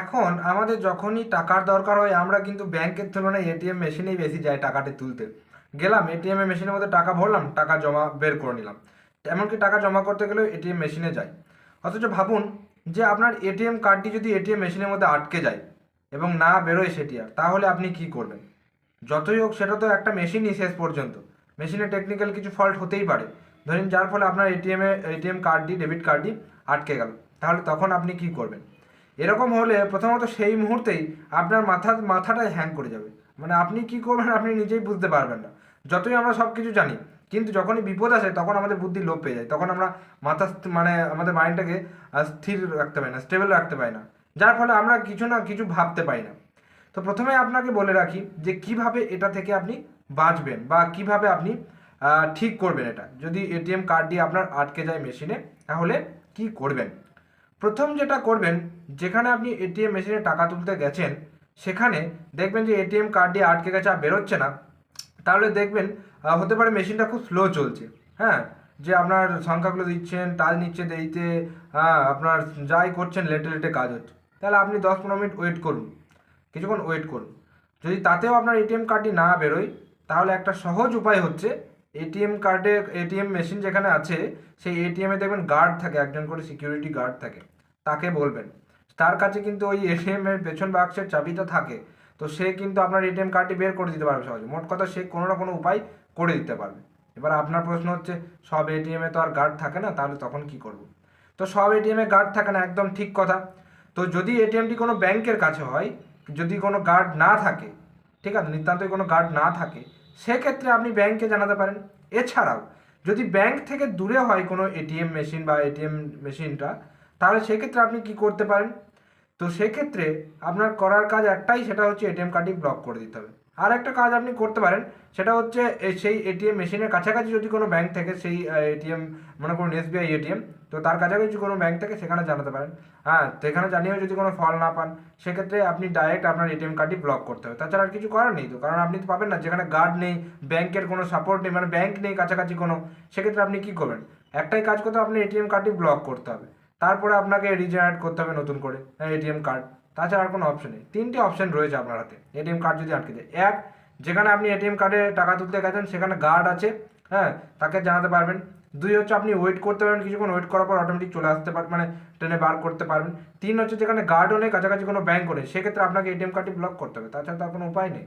এখন আমাদের যখনই টাকার দরকার হয়, আমরা কিন্তু ব্যাংকের তুলনায় এটিএম মেশিনেই বেশি যাই টাকাটা তুলতে। গেলাম এটিএম মেশিনের মধ্যে টাকা ভরলাম, টাকা জমা বের করে নিলাম। এমনকি টাকা জমা করতে গেলেও এটিএম মেশিনে যাই অথচ ভাবুন যে আপনার এটিএম কার্ডটি যদি এটিএম মেশিনের মধ্যে আটকে যায় এবং না বেরোয় সেটি আর, তাহলে আপনি কি করবেন? যতই হোক, সেটা তো একটা মেশিনই শেষ পর্যন্ত। মেশিনে টেকনিক্যাল কিছু ফল্ট হতেই পারে। ধরুন, যার ফলে আপনার এটিএমে এটিএম কার্ডটি ডেবিট কার্ডটি আটকে গেল। তাহলে তখন আপনি কি করবেন? এরকম হলে প্রথমত সেই মুহূর্তেই আপনার মাথা, মাথাটাই হ্যাং করে যাবে। মানে আপনি কি করবেন আপনি নিজেই বুঝতে পারবেন না। যতই আমরা সব কিছু জানি, কিন্তু যখনই বিপদ আসে তখন আমাদের বুদ্ধি লোপ পেয়ে যায়। তখন আমরা মাথা মানে আমাদের মাইন্ডটাকে স্থির রাখতে পারি না স্টেবল রাখতে পারি না। যার ফলে আমরা কিছু না কিছু ভাবতে পারি না। তো প্রথমে আপনাকে বলে রাখি যে কীভাবে এটা থেকে আপনি বাঁচবেন বা কীভাবে আপনি ঠিক করবেন এটা। যদি এটিএম কার্ড দিয়ে আপনার আটকে যায় মেশিনে, তাহলে কি করবেন? প্রথম যেটা করবেন, যেখানে আপনি এটিএম মেশিনে টাকা তুলতে গেছেন, সেখানে দেখবেন যে এটিএম কার্ড দিয়ে আটকে গেছে আর বেরোচ্ছে না। তাহলে দেখবেন হতে পারে মেশিনটা খুব স্লো চলছে। হ্যাঁ? যে আপনার সংখ্যাগুলো দিচ্ছেন টাল নিচ্ছে দেরিতে হ্যাঁ আপনার যাই করছেন, লেটে লেটে কাজ হচ্ছে। তাহলে আপনি দশ পনেরো মিনিট ওয়েট করুন। কিছুক্ষণ ওয়েট করুন। যদি তাতেও আপনার এটিএম কার্ডটি না বেরোয়, তাহলে একটা সহজ উপায় হচ্ছে এটিএম কার্ডে এটিএম মেশিন যেখানে আছে, সেই এটিএমে দেখবেন গার্ড থাকে, একজন করে সিকিউরিটি গার্ড থাকে। তাকে বলবেন। তার কাছে কিন্তু ওই এটিএম এর পেছন বাক্সের চাবিটা থাকে। তো সে কিন্তু আপনার এটিএম কার্ডটি বের করে দিতে পারবে সহজে। মোট কথা সে কোনো না কোনো উপায় করে দিতে পারবে। এবার আপনার প্রশ্ন হচ্ছে, সব এটিএমে তো আর গার্ড থাকে না, তাহলে তখন কি করব? তো সব এটিএমে গার্ড থাকে না, একদম ঠিক কথা। তো যদি এটিএমটি কোনো ব্যাংকের কাছে হয়, যদি কোনো গার্ড না থাকে, ঠিক আছে, নিতান্তই কোনো গার্ড না থাকে, সেক্ষেত্রে আপনি ব্যাংকে জানাতে পারেন। এছাড়াও, যদি ব্যাংক থেকে দূরে হয় কোনো এটিএম মেশিন বা এটিএম মেশিনটা তাহলে সেক্ষেত্রে আপনি কি করতে পারেন? তো সেক্ষেত্রে আপনার করার কাজ একটাই, সেটা হচ্ছে এটিএম কার্ডটি ব্লক করে দিতে হবে। আর একটা কাজ আপনি করতে পারেন, সেটা হচ্ছে সেই এটিএম মেশিনের কাছাকাছি যদি কোনো ব্যাংক থেকে, সেই এটিএম মনে করুন এসবিআই এটিএম তো তার কাছাকাছি কোনো ব্যাংক থেকে, সেখানে জানাতে পারেন। হ্যাঁ সেখানে জানিয়েও যদি কোনো ফল না পান, সেক্ষেত্রে আপনি ডাইরেক্ট আপনার এটিএম কার্ডটি ব্লক করতে হবে। তাছাড়া আর কিছু করার নেই তো, কারণ আপনি তো পাবেন না, যেখানে গার্ড নেই ব্যাংকের কোনো সাপোর্ট নেই মানে ব্যাংক নেই কাছাকাছি কোনো, সেক্ষেত্রে আপনি কি করবেন? একটাই কাজ করতে আপনি এটিএম কার্ডটি ব্লক করতে হবে। তারপরে আপনাকে রিজেনারেট করতে হবে নতুন করে এটিএম কার্ড তাছাড়া আর কোনো অপশন নেই। তিনটে অপশন রয়েছে আপনার হাতে এটিএম কার্ড যদি আটকে যায় এক, যেখানে আপনি এটিএম কার্ডে টাকা তুলতে গেছেন, সেখানে গার্ড আছে হ্যাঁ তাকে জানাতে পারবেন। দুই হচ্ছে আপনি ওয়েট করতে পারবেন, কিছুক্ষণ ওয়েট করার পর অটোমেটিক চলে আসতে পারবেন মানে ট্রেনে বার করতে পারবেন। তিন হচ্ছে যেখানে গার্ডও নেই, কাছাকাছি কোনো ব্যাংকও নেই, সেক্ষেত্রে আপনাকে এটিএম কার্ডটি ব্লক করতে হবে। তাছাড়া তার কোনো উপায় নেই।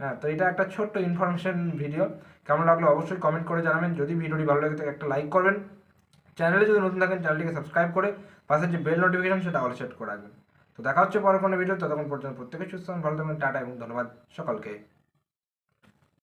হ্যাঁ তো এটা একটা ছোট্ট ইনফরমেশন ভিডিও কেমন লাগল অবশ্যই কমেন্ট করে জানাবেন। যদি ভিডিওটি ভালো লাগে থাকে একটা লাইক করবেন। চ্যানেলে যদি নতুন থাকেন, চ্যানেলটিকে সাবস্ক্রাইব করে পাশে যে বেল নোটিফিকেশন, সেটা অল সেট করে রাখবেন। তো দেখা হচ্ছে পরে কোনো ভিডিও ততক্ষণ পর্যন্ত প্রত্যেকে সুস্থ ভালো থাকবেন টাটা এবং ধন্যবাদ সকলকে।